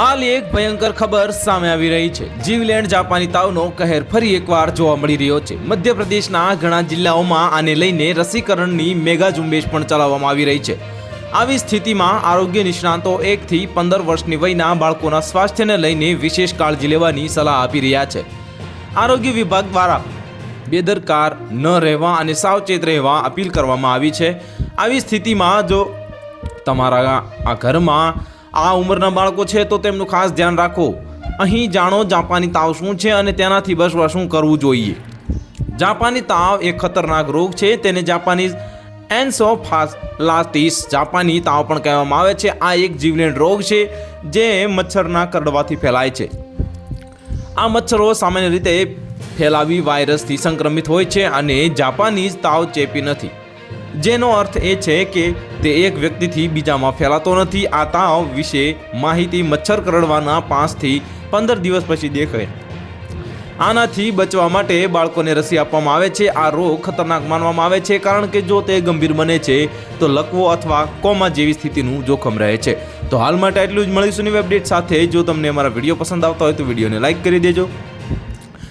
હાલ એક ભયંકર ખબર સામે આવી રહી છે. જીવલેન્ડ જાપાની તાવનો કહેર ફરી એકવાર જોવા મળી રહ્યો છે. મધ્યપ્રદેશના ઘણા જિલ્લાઓમાં આને લઈને રસીકરણની મેગા ઝુંબેશ પણ ચલાવવામાં આવી રહી છે. આવી સ્થિતિમાં આરોગ્ય નિષ્ણાતો એકથી પંદર વર્ષની વયના બાળકોના સ્વાસ્થ્યને લઈને વિશેષ કાળજી લેવાની સલાહ આપી રહ્યા છે. આરોગ્ય વિભાગ દ્વારા બેદરકાર ન રહેવા અને સાવચેત રહેવા અપીલ કરવામાં આવી છે. આવી સ્થિતિમાં જો તમારા આ ઘરમાં આ ઉંમરના બાળકો છે તો તેમનું ખાસ ધ્યાન રાખો. અહીં જાણો જાપાની તાવ શું છે અને તેનાથી બચવા શું કરવું જોઈએ. જાપાની તાવ એક ખતરનાક રોગ છે, તેને જાપાનીઝ એન્સોફાલાટિસ જાપાની તાવ પણ કહેવામાં આવે છે. આ એક જીવલેણ રોગ છે જે મચ્છરના કરડવાથી ફેલાય છે. આ મચ્છરો સામાન્ય રીતે ફેલાવી વાયરસથી સંક્રમિત હોય છે અને જાપાનીઝ તાવ ચેપી નથી. જેનો અર્થ એ છે કે તે એક વ્યક્તિથી બીજામાં ફેલાતો નથી. આ તાવ વિશે માહિતી મચ્છર કરડવાના પાંચથી પંદર દિવસ પછી દેખાય. આનાથી બચવા માટે બાળકોને રસી આપવામાં આવે છે. આ રોગ ખતરનાક માનવામાં આવે છે કારણ કે જો તે ગંભીર બને છે, તો લકવો અથવા કોમા જેવી સ્થિતિનું જોખમ રહે છે. તો હાલ માટે એટલું જ. મળીશું નવી અપડેટ સાથે. જો તમને અમારા વીડિયો પસંદ આવતા હોય તો વિડીયોને લાઇક કરી દેજો.